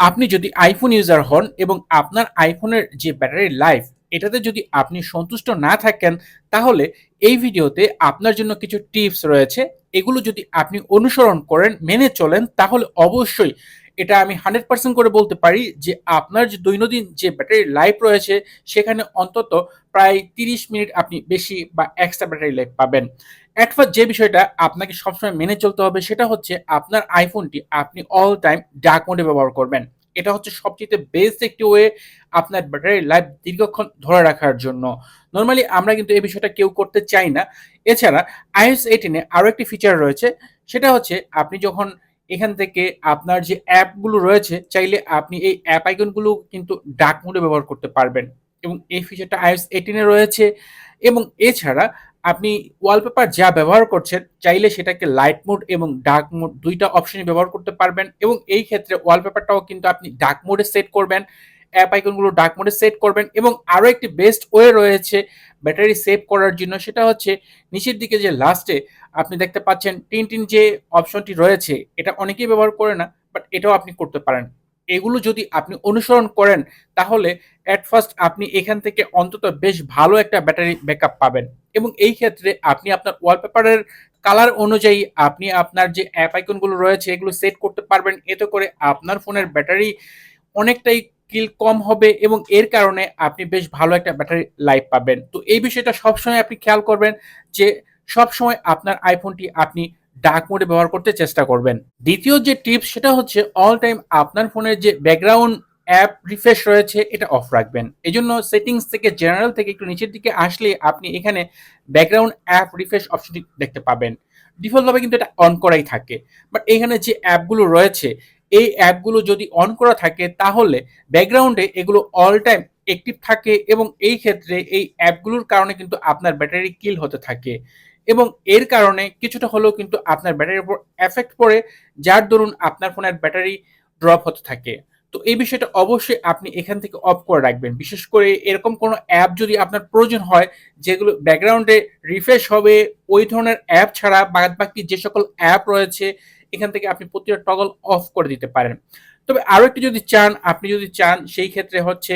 আপনি যদি iPhone user হন এবং আপনার আইফোনের যে ব্যাটারি লাইফ এটাতে যদি আপনি সন্তুষ্ট না থাকেন, তাহলে এই ভিডিওতে আপনার জন্য কিছু টিপস রয়েছে। এগুলো যদি আপনি অনুসরণ করেন, মেনে চলেন, তাহলে অবশ্যই এটা আমি হান্ড্রেড পার্সেন্ট করে বলতে পারি যে আপনার যে দৈনন্দিন যে ব্যাটারি লাইফ রয়েছে, সেখানে অন্তত প্রায় তিরিশ মিনিট আপনি বেশি বা এক্সট্রা ব্যাটারি লাইফ পাবেন। অ্যাট যে বিষয়টা আপনাকে সবসময় মেনে চলতে হবে, সেটা হচ্ছে আপনার আইফোনটি আপনি অল টাইম ডার্ক মোডে ব্যবহার করবেন। এটা হচ্ছে সবচেয়ে বেস্ট একটি ওয়ে আপনার ব্যাটারি লাইফ দীর্ঘক্ষণ ধরে রাখার জন্য। নর্মালি আমরা কিন্তু এই বিষয়টা কেউ করতে চাই না। এছাড়া আইএস এইটিনে আরও একটি ফিচার রয়েছে, সেটা হচ্ছে আপনি যখন এখান থেকে আপনার যে অ্যাপগুলো রয়েছে, চাইলে আপনি এই অ্যাপ আইকনগুলো কিন্তু ডার্ক মোডে ব্যবহার করতে পারবেন। এবং এই ফিচারটা আইএস এইটিনে রয়েছে। এবং এছাড়া আপনি ওয়ালপেপার যা ব্যবহার করছেন, চাইলে সেটাকে লাইট মোড এবং ডার্ক মোড দুইটা অপশনই ব্যবহার করতে পারবেন। এবং এই ক্ষেত্রে ওয়ালপেপারটাও কিন্তু আপনি ডার্ক মোডে সেট করবেন, অ্যাপ আইকনগুলো ডার্ক মোডে সেট করবেন। এবং আরও একটি বেস্ট ওয়ে রয়েছে ব্যাটারি সেভ করার জন্য, সেটা হচ্ছে নিচের দিকে যে লাস্টে আপনি দেখতে পাচ্ছেন টিন টিন যে অপশনটি রয়েছে, এটা অনেকেই ব্যবহার করে না বাট এটাও আপনি করতে পারেন। এগুলো যদি আপনি অনুসরণ করেন, তাহলে অ্যাট ফার্স্ট আপনি এখান থেকে অন্তত বেশ ভালো একটা ব্যাটারি ব্যাকআপ পাবেন। এবং এই ক্ষেত্রে আপনি আপনার ওয়ালপেপারের কালার অনুযায়ী আপনি আপনার যে অ্যাপ আইকনগুলো রয়েছে, এগুলো সেট করতে পারবেন। এতে করে আপনার ফোনের ব্যাটারি অনেকটাই কিল কম হবে এবং এর কারণে আপনি বেশ ভালো একটা ব্যাটারি লাইফ পাবেন। তো এই বিষয়টা সবসময় আপনি খেয়াল করবেন যে সবসময় আপনার আইফোনটি আপনি ডার্ক মোডে ব্যবহার করতে চেষ্টা করবেন। দ্বিতীয় যে টিপস সেটা হচ্ছে অল টাইম আপনার ফোনের যে ব্যাকগ্রাউন্ড অ্যাপ রিফ্রেশ রয়েছে, এটা অফ রাখবেন। এই জন্য সেটিংস থেকে জেনারেল থেকে একটু নিচের দিকে আসলে আপনি এখানে ব্যাকগ্রাউন্ড অ্যাপ রিফ্রেশ অপশনটি দেখতে পাবেন। ডিফল্টভাবে কিন্তু এটা অন করাই থাকে। বাট এখানে যে অ্যাপগুলো রয়েছে, এই অ্যাপগুলো যদি অন করা থাকে, তাহলে ব্যাকগ্রাউন্ডে এগুলো অল টাইম অ্যাক্টিভ থাকে এবং এই ক্ষেত্রে এই অ্যাপগুলোর কারণে কিন্তু আপনার ব্যাটারি কিল হতে থাকে। এবং এর কারণে কিছুটা হলেও কিন্তু আপনার ব্যাটারির উপর এফেক্ট পড়ে, যার দরুন আপনার ফোনের ব্যাটারি ড্রপ হতে থাকে। তো এই বিষয়টা অবশ্যই আপনি এখান থেকে অফ করে রাখবেন। বিশেষ করে এরকম কোনো অ্যাপ যদি আপনার প্রয়োজন হয়, যেগুলো ব্যাকগ্রাউন্ডে রিফ্রেশ হবে, ওই ধরনের অ্যাপ ছাড়া বাদ বাকি যে সকল অ্যাপ রয়েছে, এখান থেকে আপনি প্রতিটা টগল অফ করে দিতে পারেন। তবে আরও একটি যদি চান, আপনি যদি চান, সেই ক্ষেত্রে হচ্ছে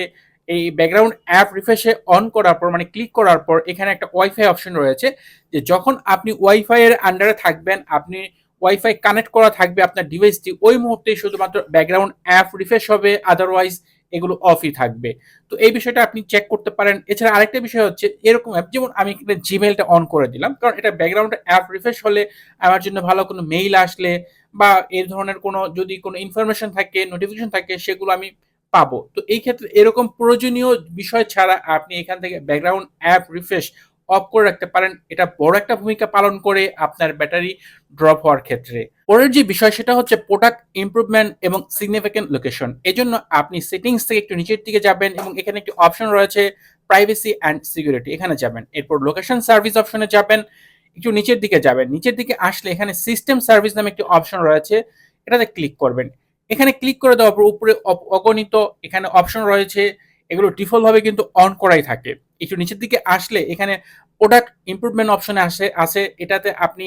এই ব্যাকগ্রাউন্ড অ্যাপ রিফ্রেশে অন করার পর মানে ক্লিক করার পর, এখানে একটা ওয়াইফাই অপশন রয়েছে, যে যখন আপনি ওয়াইফাই এর আন্ডারে থাকবেন, আপনি ওয়াইফাই কানেক্ট করা থাকবে আপনার ডিভাইসটি ওই মুহূর্তে শুধুমাত্র ব্যাকগ্রাউন্ড অ্যাপ রিফ্রেশ হবে আদারওয়াইজ এগুলো অফই থাকবে। তো এই বিষয়টা আপনি চেক করতে পারেন। এছাড়া আরেকটা বিষয় হচ্ছে, এরকম অ্যাপ যেমন আমি জিমেলটা অন করে দিলাম, কারণ এটা ব্যাকগ্রাউন্ড অ্যাপ রিফ্রেশ হলে আমার জন্য ভালো কোনো মেইল আসলে বা এই ধরনের কোনো, যদি কোনো ইনফরমেশন থাকে নোটিফিকেশন থাকে, সেগুলো আমি পাবো। তো এই ক্ষেত্রে এরকম প্রয়োজনীয় বিষয় ছাড়া আপনি এখান থেকে ব্যাকগ্রাউন্ড অ্যাপ রিফ্রেশ অফ করে রাখতে পারেন। এটা বড় একটা ভূমিকা পালন করে আপনার ব্যাটারি ড্রপ হওয়ার ক্ষেত্রে। পরের যে বিষয় সেটা হচ্ছে প্রোডাক্ট ইমপ্রুভমেন্ট এবং সিগনিফিকেন্ট লোকেশন এই জন্য আপনি সেটিংস থেকে একটু নিচের দিকে যাবেন এবং এখানে একটি অপশন রয়েছে প্রাইভেসি অ্যান্ড সিকিউরিটি এখানে যাবেন। এরপর লোকেশন সার্ভিস অপশনে যাবেন। একটু নিচের দিকে যাবেন। নিচের দিকে আসলে এখানে সিস্টেম সার্ভিস নামে একটি অপশন রয়েছে। এটাতে ক্লিক করবেন। এখানে ক্লিক করে দেওয়ার পর উপরে অগণিত এখানে অপশন রয়েছে। এগুলো ডিফল্টভাবে কিন্তু অন করাই থাকে। একটু নিচের দিকে আসলে এখানে প্রোডাক্ট ইমপ্রুভমেন্ট অপশনে আসে আসে। এটাতে আপনি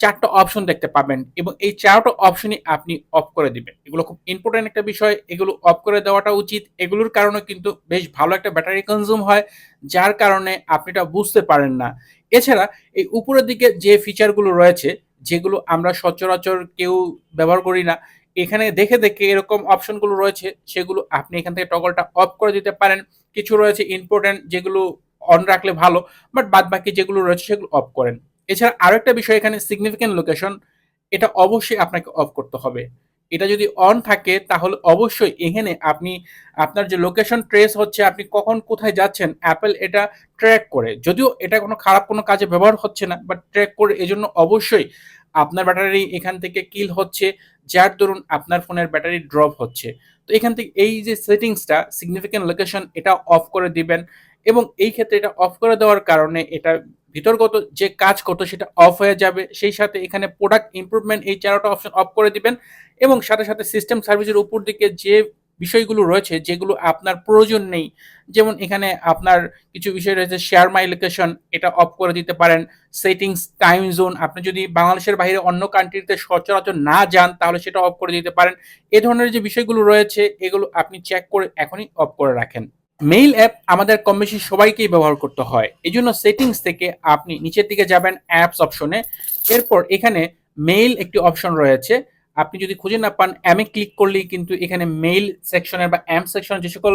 চারটা অপশন দেখতে পাবেন এবং এই চারটা অপশনই আপনি অফ করে দিবেন। এগুলো খুব ইম্পর্টেন্ট একটা বিষয়। এগুলো অফ করে দেওয়াটা উচিত। এগুলোর কারণে কিন্তু বেশ ভালো একটা ব্যাটারি কনজিউম হয়, যার কারণে আপনি এটা বুঝতে পারেন না। এছাড়া এই উপরের দিকে যে ফিচারগুলো রয়েছে, যেগুলো আমরা সচরাচর কেউ ব্যবহার করি না এখানে দেখে দেখে এরকম অপশনগুলো রয়েছে, সেগুলো আপনি এখান থেকে টগলটা অফ করে দিতে পারেন। কিছু রয়েছে ইম্পর্টেন্ট যেগুলো অন রাখলে ভালো বাট বাদ বাকি যেগুলো রয়েছে সেগুলো অফ করেন। এছাড়া আরও একটা বিষয়, এখানে সিগনিফিকেন্ট লোকেশন এটা অবশ্যই আপনাকে অফ করতে হবে। এটা যদি অন থাকে, তাহলে অবশ্যই এখানে আপনি, আপনার যে লোকেশন ট্রেস হচ্ছে, আপনি কখন কোথায় যাচ্ছেন অ্যাপেল এটা ট্র্যাক করে। যদিও এটা কোনো খারাপ কোনো কাজে ব্যবহার হচ্ছে না বাট ট্র্যাক করে, এজন্য অবশ্যই আপনার ব্যাটারি এখান থেকে কিল হচ্ছে, যার দরুন আপনার ফোনের ব্যাটারি ড্রপ হচ্ছে। তো এখান থেকে এই যে সেটিংসটা সিগনিফিকেন্ট লোকেশন এটা অফ করে দিবেন এবং এই ক্ষেত্রে এটা অফ করে দেওয়ার কারণে এটা ভিতরগত যে কাজ করতো সেটা অফ হয়ে যাবে। সেই সাথে এখানে প্রোডাক্ট ইমপ্রুভমেন্ট এই চারোটা অপশন অফ করে দিবেন এবং সাথে সাথে সিস্টেম সার্ভিসের উপর দিকে যে বিষয়গুলো রয়েছে যেগুলো আপনার প্রয়োজন নেই। যেমন এখানে আপনার কিছু বিষয় রয়েছে শেয়ার মাই লোকেশন এটা অফ করে দিতে পারেন। সেটিংস টাইম জোন আপনি যদি বাংলাদেশের বাইরে অন্য কান্ট্রিতে সচরাচর না যান, তাহলে সেটা অফ করে দিতে পারেন। এ ধরনের যে বিষয়গুলো রয়েছে, এগুলো আপনি চেক করে এখনই অফ করে রাখেন। মেইল অ্যাপ আমাদের কম বেশি সবাইকেই ব্যবহার করতে হয়। এই জন্য সেটিংস থেকে আপনি নিচের দিকে যাবেন অ্যাপস অপশনে এরপর এখানে মেইল একটি অপশন রয়েছে। আপনি যদি খুঁজে না পান অ্যামে ক্লিক করলেই কিন্তু এখানে মেইল সেকশনের বা অ্যাম সেকশনের যে সকল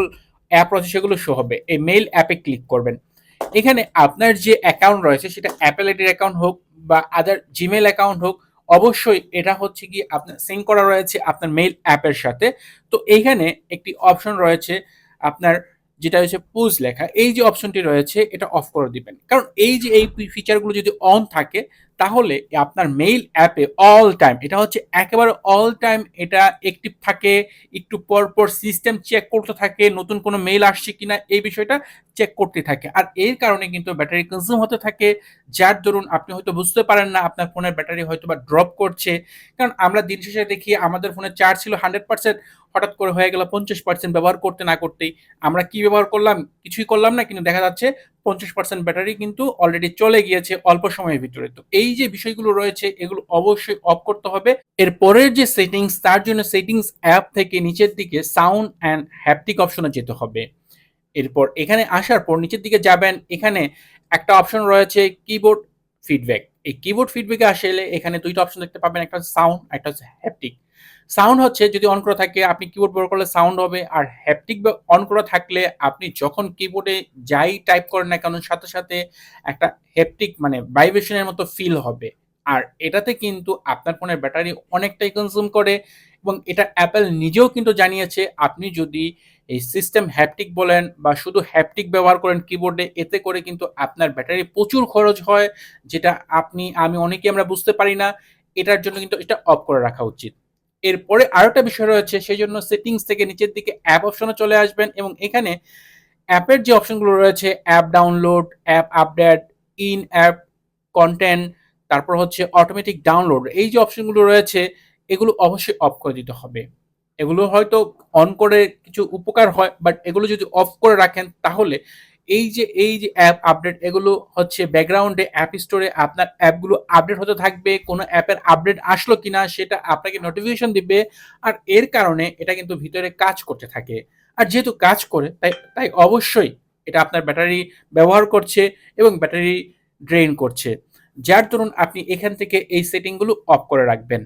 অ্যাপ রয়েছে সেগুলো শো হবে। এই মেইল অ্যাপে ক্লিক করবেন। এখানে আপনার যে অ্যাকাউন্ট রয়েছে সেটা অ্যাপেল আইডির অ্যাকাউন্ট হোক বা আদার জিমেল অ্যাকাউন্ট হোক, অবশ্যই এটা হচ্ছে কি আপনার সিঙ্ক করা রয়েছে আপনার মেইল অ্যাপের সাথে। তো এইখানে একটি অপশন রয়েছে আপনার যেটা হচ্ছে পোজ লেখা, এই যে অপশনটি রয়েছে, এটা অফ করে দিবেন। কারণ এই যে এই ফিচারগুলো যদি অন থাকে, তাহলে আপনার মেইল অ্যাপে অল টাইম এটা হচ্ছে একেবারে অল টাইম এটা অ্যাক্টিভ থাকে, একটু পর পর সিস্টেম চেক করতে থাকে, নতুন কোনো মেইল আসছে কিনা, এই বিষয়টা চেক করতে থাকে। আর এর কারণে কিন্তু ব্যাটারি কনজিউম হতে থাকে, যার দরুন আপনি হয়তো বুঝতে পারেন না, আপনার ফোনের ব্যাটারি হয়তো বা ড্রপ করছে। কারণ আমরা দিন শেষে দেখি, আমাদের ফোনে চার্জ ছিল হান্ড্রেড পার্সেন্ট হঠাৎ করে হয়ে গেল পঞ্চাশ পার্সেন্ট ব্যবহার করতে না করতেই। আমরা কি ব্যবহার করলাম? কিছুই করলাম না, কিন্তু দেখা যাচ্ছে পঞ্চাশ পার্সেন্ট ব্যাটারি কিন্তু অলরেডি চলে গিয়েছে অল্প সময়ের ভিতরে। তো এই যে বিষয়গুলো রয়েছে, এগুলো অবশ্যই অফ করতে হবে। এর পরের যে সেটিংস তার জন্য সেটিংস অ্যাপ থেকে নিচের দিকে সাউন্ড অ্যান্ড হ্যাপটিক অপশনে যেতে হবে। এরপর এখানে আসার পর নিচের দিকে যাবেন, এখানে একটা অপশন রয়েছে কিবোর্ড ফিডব্যাক এই কিবোর্ড ফিডব্যাকে আসলে এখানে দুইটা অপশন দেখতে পাবেন, একটা সাউন্ড একটা হচ্ছে হ্যাপটিক সাউন্ড হচ্ছে যদি অন করা থাকে, আপনি কিবোর্ড ব্যবহার করলে সাউন্ড হবে। আর হ্যাপটিক অন করা থাকলে আপনি যখন কিবোর্ডে যাই টাইপ করেন না কেন, সাথে সাথে একটা হ্যাপটিক মানে ভাইব্রেশনের মতো ফিল হবে। আর এটাতে কিন্তু আপনার ফোনের ব্যাটারি অনেকটাই কনজিউম করে এবং এটা অ্যাপেল নিজেও কিন্তু জানিয়েছে, আপনি যদি এই সিস্টেম হ্যাপটিক বলেন বা শুধু হ্যাপটিক ব্যবহার করেন কিবোর্ডে এতে করে কিন্তু আপনার ব্যাটারি প্রচুর খরচ হয়, যেটা আপনি, আমি অনেকেই আমরা বুঝতে পারি না। এটার জন্য কিন্তু এটা অফ করে রাখা উচিত। এরপরে আরেকটা বিষয় রয়েছে সেই জন্য সেটিংস থেকে নিচের দিকে অ্যাপ অপশনে চলে আসবেন এবং এখানে অ্যাপের যে অপশনগুলো রয়েছে app download app update in app content তারপর হচ্ছে অটোমেটিক ডাউনলোড এই যে অপশনগুলো রয়েছে, এগুলো অবশ্যই অফ করে দিতে হবে। এগুলো হয়তো অন করে কিছু উপকার হয় বাট এগুলো যদি অফ করে রাখেন, তাহলে এই যে এই যে অ্যাপ আপডেট এগুলো হচ্ছে ব্যাকগ্রাউন্ডে অ্যাপ স্টোরে আপনার অ্যাপগুলো আপডেট হতে থাকবে, কোনো অ্যাপের আপডেট আসলো কিনা সেটা আপনাকে নোটিফিকেশন দিবে, আর এর কারণে এটা কিন্তু ভিতরে কাজ করতে থাকে। আর যেহেতু কাজ করে, তাই তাই অবশ্যই এটা আপনার ব্যাটারি ব্যবহার করছে এবং ব্যাটারি ড্রেন করছে। যার দরুন আপনি এখান থেকে এই সেটিংগুলো অফ করে রাখবেন।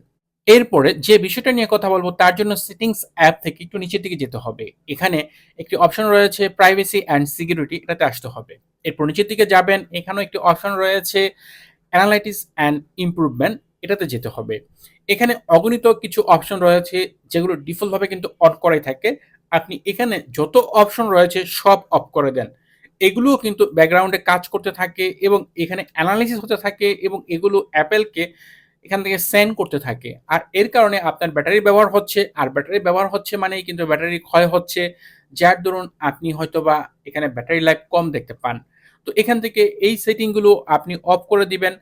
এরপরে যে বিষয়টা নিয়ে কথা বলব, তার জন্য সেটিংস অ্যাপ থেকে একটু নিচের দিকে যেতে হবে। এখানে একটি অপশন রয়েছে প্রাইভেসি অ্যান্ড সিকিউরিটি এটাতে আসতে হবে। এরপর নিচের দিকে যাবেন, এখানেও একটি অপশন রয়েছে অ্যানালাইটিস অ্যান্ড ইমপ্রুভমেন্ট এটাতে যেতে হবে। এখানে অগণিত কিছু অপশন রয়েছে, যেগুলো ডিফল্টভাবে কিন্তু অন করাই থাকে। আপনি এখানে যত অপশন রয়েছে, সব অফ করে দেন। এগুলোও কিন্তু ব্যাকগ্রাউন্ডে কাজ করতে থাকে এবং এখানে অ্যানালাইসিস হতে থাকে এবং এগুলো অ্যাপেলকে এখান থেকে সেন্ড করতে থাকে। আর এর কারণে আপনার ব্যাটারি ব্যবহার হচ্ছে। আর ব্যাটারি ব্যবহার হচ্ছে মানেই কিন্তু ব্যাটারি ক্ষয় হচ্ছে। যার দরুন আপনি হয়তো বা এখানে ব্যাটারি লাইফ কম দেখতে পান। তো এখান থেকে এই সেটিংগুলো আপনি অফ করে দিবেন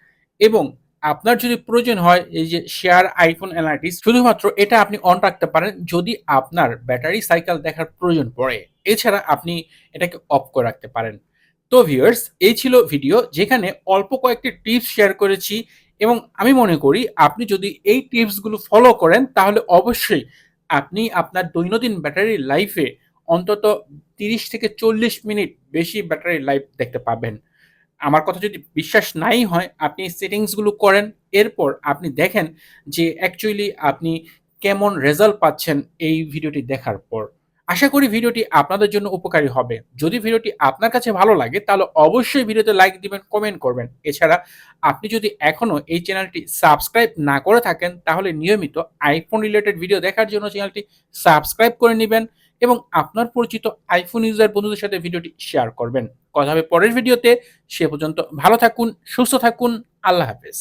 এবং আপনার যদি প্রয়োজন হয় এই যে শেয়ার আইফোন অ্যানালিটিস শুধুমাত্র এটা আপনি অন রাখতে পারেন যদি আপনার ব্যাটারি সাইকেল দেখার প্রয়োজন পড়ে। এছাড়া আপনি এটাকে অফ করে রাখতে পারেন। তো ভিউয়ার্স এই ছিল ভিডিও যেখানে অল্প কয়েকটি টিপস শেয়ার করেছি। এবং আমি মনে করি আপনি যদি এই টিপসগুলো ফলো করেন, তাহলে অবশ্যই আপনি আপনার দৈনন্দিন ব্যাটারি লাইফে অন্তত তিরিশ থেকে চল্লিশ মিনিট বেশি ব্যাটারি লাইফ দেখতে পাবেন। আমার কথা যদি বিশ্বাস নাই হয়, আপনি সেটিংসগুলো করেন, এরপর আপনি দেখেন যে অ্যাকচুয়ালি আপনি কেমন রেজাল্ট পাচ্ছেন এই ভিডিওটি দেখার পর। আশা করি ভিডিওটি আপনাদের জন্য উপকারী হবে। যদি ভিডিওটি আপনার কাছে ভালো লাগে, তাহলে অবশ্যই ভিডিওতে লাইক দিবেন, কমেন্ট করবেন। এছাড়া, আপনি যদি এখনও এই চ্যানেলটি সাবস্ক্রাইব না করে থাকেন, তাহলে নিয়মিত আইফোন রিলেটেড ভিডিও দেখার জন্য চ্যানেলটি সাবস্ক্রাইব করে নেবেন এবং আপনার পরিচিত আইফোন ইউজার বন্ধুদের সাথে ভিডিওটি শেয়ার করবেন। কথা হবে পরের ভিডিওতে সে পর্যন্ত ভালো থাকুন, সুস্থ থাকুন। আল্লাহ হাফেজ।